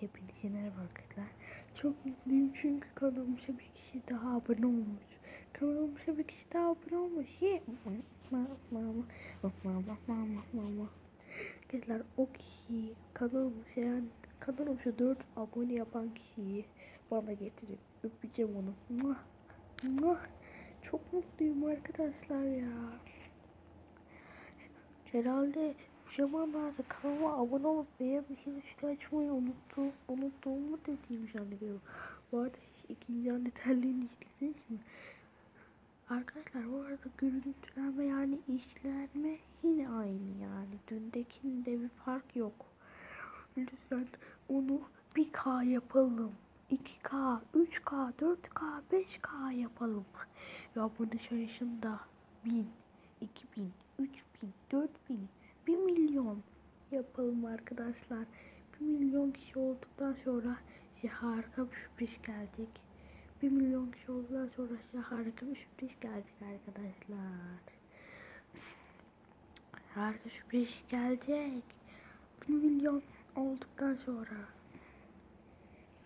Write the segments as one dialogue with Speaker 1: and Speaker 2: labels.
Speaker 1: Hepinize merhaba arkadaşlar. Çok mutluyum çünkü kanalımıza bir kişi daha abone olmuş. Kanalımıza bir kişi daha abone olmuş. Ye. Arkadaşlar o kişiyi kanalımıza yani kanalımıza 4 abone yapan kişiyi bana getirin. Öpeceğim onu. Çok mutluyum arkadaşlar ya. Herhalde bu zamanlarda kanalıma abone olup beğenmişsiniz işte açmayı unuttum. Unuttuğumu dediğim zannediyorum. Bu arada siz ikinci anne terliğini izlediniz mi? Arkadaşlar bu arada görüntülenme yani işlenme yine aynı yani. Dündekinde bir fark yok. Lütfen onu 1K yapalım. 2K, 3K, 4K, 5K yapalım. Ve abone sayısını da 1000, 2000, 3000, 4000, 1 milyon yapalım arkadaşlar. 1 milyon kişi olduktan sonra size harika bir sürpriz gelecek. 1 milyon kişi olduktan sonra size harika bir sürpriz gelecek arkadaşlar. Harika sürpriz gelecek. 1 milyon olduktan sonra.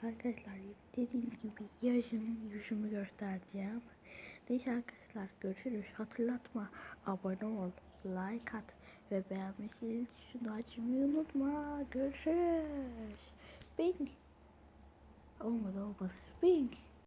Speaker 1: Arkadaşlar dediğim gibi yazın yüzümü göstereceğim. Neyse arkadaşlar görüşürüz. Hatırlatma abone ol, like at ve beğenmeyi şunu açmayı unutma. Görüşürüz. Bing. Olmadı olmadı. Bing.